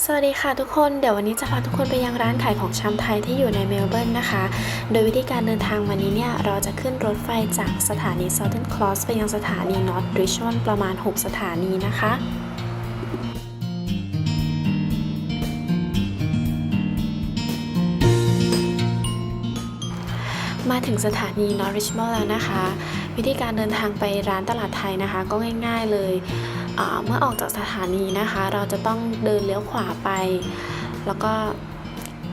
สวัสดีค่ะทุกคน เดี๋ยววันนี้จะพาทุกคนไปยังร้านขายของชำไทยที่อยู่ในเมลเบิร์นนะคะ โดยวิธีการเดินทางวันนี้เนี่ย เราจะขึ้นรถไฟจากสถานี Southern Cross ไปยังสถานี North Richmond ประมาณ 6 สถานีนะคะมาถึงสถานี North Richmond แล้วนะคะ วิธีการเดินทางไปร้านตลาดไทยนะคะ ก็ง่าย ๆเลย เมื่อออกจากสถานีนะคะ เราจะต้องเดินเลี้ยวขวาไป แล้วก็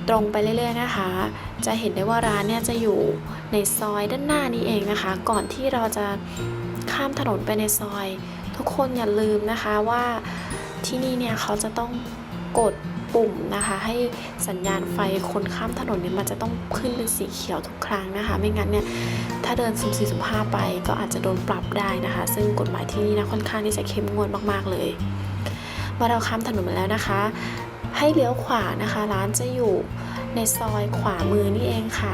ตรงไปเรื่อยๆนะคะ จะเห็นได้ว่าร้านเนี่ยจะอยู่ในซอยด้านหน้านี้เองนะคะ ก่อนที่เราจะข้ามถนนไปในซอย ทุกคนอย่าลืมนะคะว่าที่นี่เนี่ยเขาจะต้องกด ปุ่มนะคะ ให้สัญญาณไฟคนข้ามถนนเนี่ยมันจะต้องขึ้นเป็นสีเขียวทุกครั้งนะคะ ไม่งั้นเนี่ยถ้าเดินสุ่มสี่สุ่มห้าไปก็อาจจะโดนปรับได้นะคะ ซึ่งกฎหมายที่นี่นะค่อนข้างที่จะเข้มงวดมากๆเลยเมื่อเราข้ามถนนมาแล้วนะคะ ให้เลี้ยวขวานะคะ ร้านจะอยู่ในซอยขวามือนี่เองค่ะ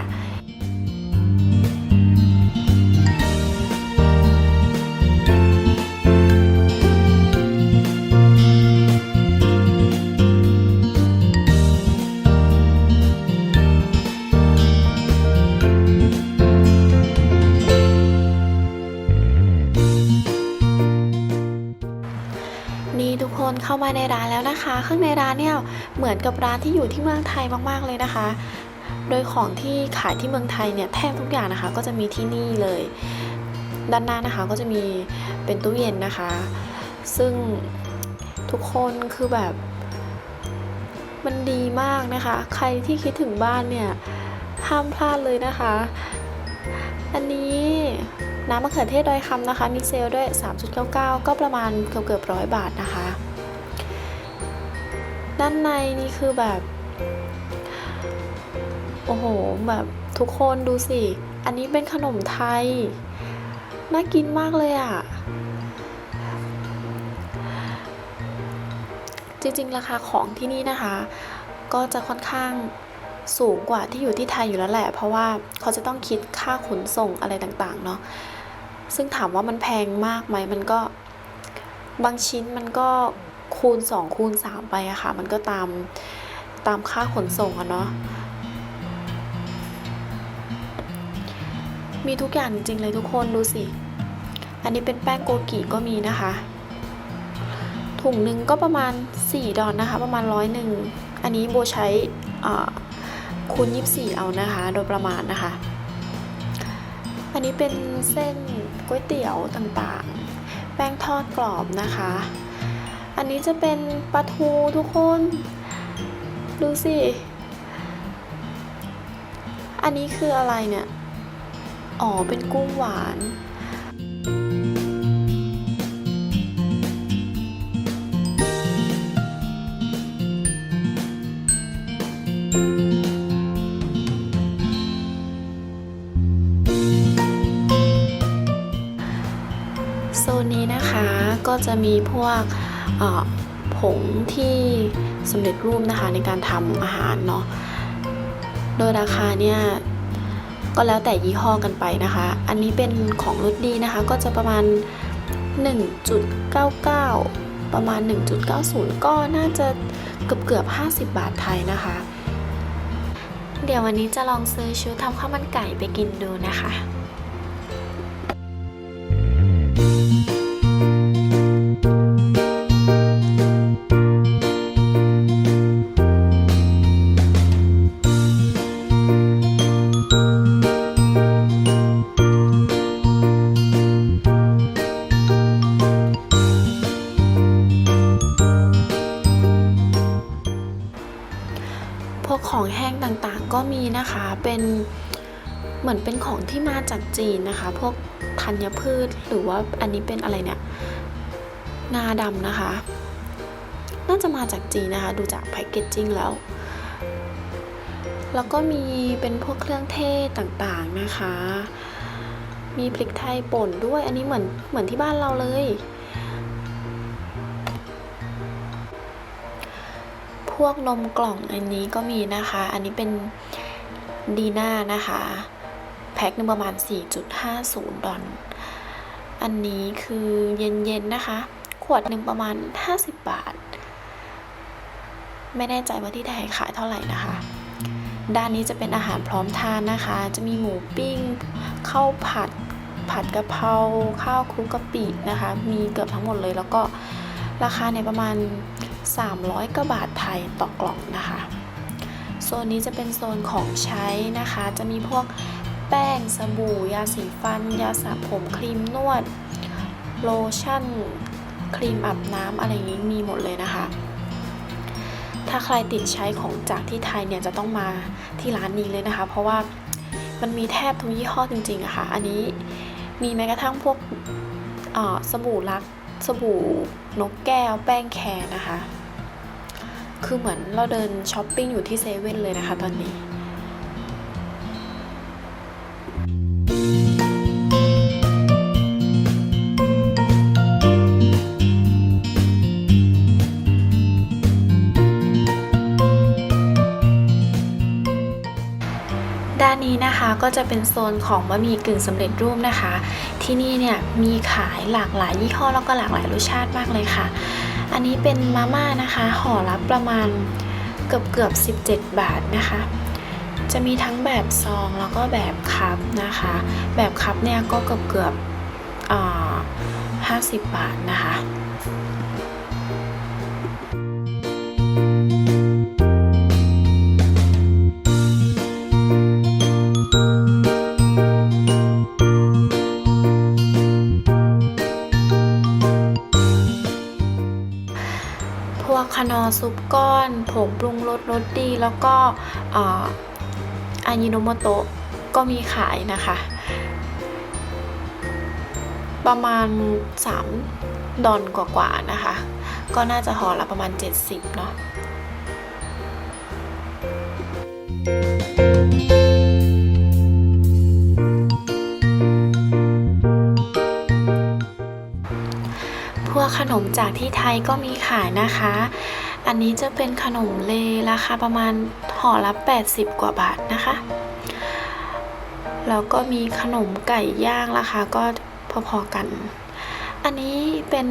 ข้างในร้านเนี่ยเหมือนกับร้านที่อยู่ที่เมืองไทยมากๆเลยนะคะ โดยของที่ขายที่เมืองไทยเนี่ยแทบทุกอย่างนะคะ ก็จะมีที่นี่เลย ด้านหน้านะคะก็จะมีเป็นตู้เย็นนะคะ ซึ่งทุกคนคือแบบมันดีมากนะคะ ใครที่คิดถึงบ้านเนี่ยห้ามพลาดเลยนะคะ อันนี้น้ำมะเขือเทศดอยคำนะคะ มีเซลล์ด้วย 3.99 ก็ประมาณเกือบเกือบร้อยบาทนะคะ ด้านในนี่คือแบบ โอ้โห แบบทุกคนดูสิ อันนี้เป็นขนมไทย น่ากินมากเลยอะ่ะ จริงๆ ราคาของที่นี่นะคะ ก็จะค่อนข้างสูงกว่าที่อยู่ที่ไทยอยู่แล้วแหละ เพราะว่าเขาจะต้องคิดค่าขนส่งอะไรต่างๆ เนาะ ซึ่งถามว่ามันแพงมากไหม มันก็บางชิ้นมันก็ คูณ 2 คูณ 3 ไปอะค่ะ มันก็ตามตามค่าขนส่งอะเนาะมีทุกอย่างจริงเลยทุกคนดูสิ อันนี้เป็นแป้งโกกิก็มีนะคะ ถุงหนึ่งก็ประมาณ 4 ดอลนะคะ ประมาณร้อยหนึ่ง อันนี้โบใช้อ่าคูณ 24 เอานะคะ โดยประมาณนะคะ อันนี้เป็นเส้นก๋วยเตี๋ยวต่างๆ แป้งทอดกรอบนะคะ อันนี้จะเป็นปลาทูทุกคน ดูสิ อันนี้คืออะไรเนี่ย อ๋อ เป็นกุ้งหวานโซนนี้นะคะก็จะมีพวก ผงที่สำเร็จรูปนะคะในการทำอาหารเนาะโดยราคาเนี่ยก็แล้วแต่ยี่ห้อกันไปนะคะ อันนี้เป็นของรสดีนะคะ ก็จะประมาณ 1.99 ประมาณ 1.90 ก็น่าจะเกือบเกือบ 50 บาทไทยนะคะ เดี๋ยววันนี้จะลองซื้อชุดทำข้าวมันไก่ไปกินดูนะคะ พวกของแห้งต่างๆก็มีนะคะเป็นเหมือนเป็นของที่มาจากจีนนะคะ พวกธัญพืชหรือว่าอันนี้เป็นอะไรเนี่ยงาดำนะคะ น่าจะมาจากจีนนะคะ ดูจากแพคเกจจิ้งแล้ว แล้วก็มีเป็นพวกเครื่องเทศต่างๆนะคะ มีพริกไทยป่นด้วยอันนี้เหมือนเหมือนที่บ้านเราเลย พวกนมกล่องอันนี้ก็มีนะคะ อันนี้เป็นดีน่านะคะ แพ็คหนึงประมาณ 4.50 ดอลอันนี้คือเย็นๆนะคะ ขวดหนึ่งประมาณ 50 บาท ไม่แน่ใจว่าที่ไทยขายเท่าไหร่นะคะ ด้านนี้จะเป็นอาหารพร้อมทานนะคะ จะมีหมูปิ้งข้าวผัดผัดกะเพราข้าวคลุกกะปินะคะ มีเกือบทั้งหมดเลยแล้วก็ราคาเนี่ยประมาณ 300กว่าบาทไทยต่อกล่องนะคะ โซนนี้จะเป็นโซนของใช้นะคะ จะมีพวกแป้งสบู่ ยาสีฟัน ยาสระผมครีมนวด โลชั่น ครีมอาบน้ำอะไรอย่างนี้มีหมดเลยนะคะ ถ้าใครติดใช้ของจากที่ไทยเนี่ยจะต้องมาที่ร้านนี้เลยนะคะ เพราะว่ามันมีแทบทุกยี่ห้อจริงๆอะค่ะ อันนี้มีแม้กระทั่งพวกสบู่ลัก สบู่นกแก้ว แป้งแคร์นะคะ คือเหมือนเราเดินช้อปปิ้งอยู่ที่เซเว่นเลยนะคะ ตอนนี้ด้านนี้นะคะก็จะเป็นโซนของบะหมี่กึ่งสำเร็จรูปนะคะ ที่นี่เนี่ยมีขายหลากหลายยี่ห้อแล้วก็หลากหลายรสชาติมากเลยค่ะ อันนี้เป็นมาม่านะคะห่อละประมาณเกือบเกือบ17 บาทนะคะ จะมีทั้งแบบซองแล้วก็แบบคัพนะคะ แบบคัพเนี่ยก็เกือบเกือบอ่า50บาทนะคะ วกคนอซุปก้อน ผงปรุงรสรสดี แล้วก็อายิโนโมโตะก็มีขายนะคะ ประมาณ 3 ดอนกว่าๆนะคะ ก็น่าจะห่อละประมาณ 70 เนาะ นมจากที่ไทยก็มีขายนะคะ อันนี้จะเป็นขนมเลราคาประมาณห่อละ 80 กว่าบาทนะคะ แล้วก็มีขนมไก่ย่างราคาก็พอๆกัน อันนี้เป็น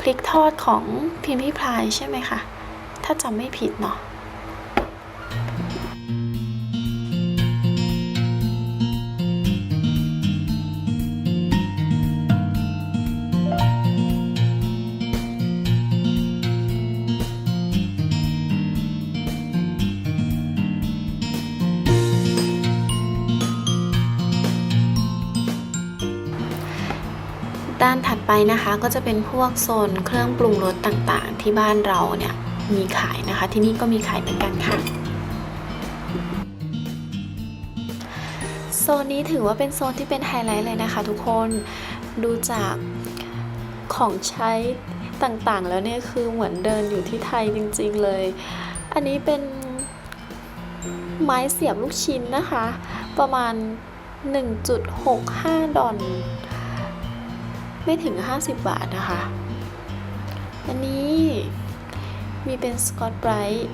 พริกทอดของพิมพ์พิพายใช่ไหมคะ ถ้าจำไม่ผิดเนาะ ด้านถัดไปนะคะก็จะเป็นพวกโซนเครื่องปรุงรสต่างๆ ที่บ้านเราเนี่ยมีขายนะคะ ที่นี่ก็มีขายเหมือนกันค่ะโซนนี้ถือว่าเป็นโซนที่เป็นไฮไลท์เลยนะคะ ทุกคนดูจากของใช้ต่างๆ แล้วเนี่ยคือเหมือนเดินอยู่ที่ไทยจริง ๆเลย อันนี้เป็นไม้เสียบลูกชิ้นนะคะ ประมาณ 1.65 ดอล ไม่ถึง 50 บาทนะคะ อันนี้มีเป็นสกอตไบรท์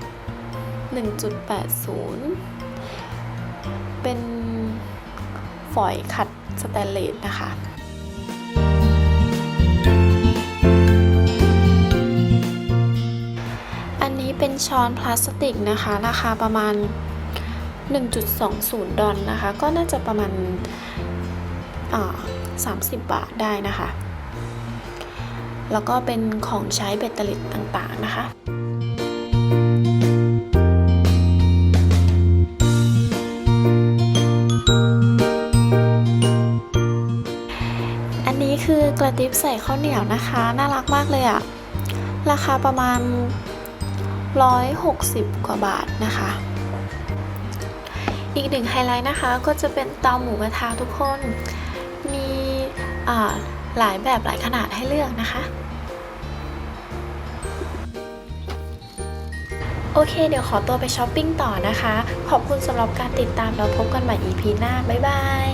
1.80 เป็นฝอยขัดสแตนเลสนะคะอันนี้เป็นช้อนพลาสติกนะคะ ราคาประมาณ 1.20 ดอลนะคะ ก็น่าจะประมาณ30 บาทได้นะคะ แล้วก็เป็นของใช้เบตเตอรี่ต่างๆนะคะอันนี้คือกระติบใส่ข้าวเหนียวนะคะ น่ารักมากเลยอะราคาประมาณ 160 กว่าบาทนะคะ อีกหนึ่งไฮไลท์นะคะก็จะเป็นเตาหมูกระทะทุกคน มีอ่า หลายแบบหลายขนาดให้เลือกนะคะ โอเค เดี๋ยวขอตัวไปช้อปปิ้งต่อนะคะ ขอบคุณสำหรับการติดตามแล้วพบกันใหม่ EP หน้า บ๊ายบาย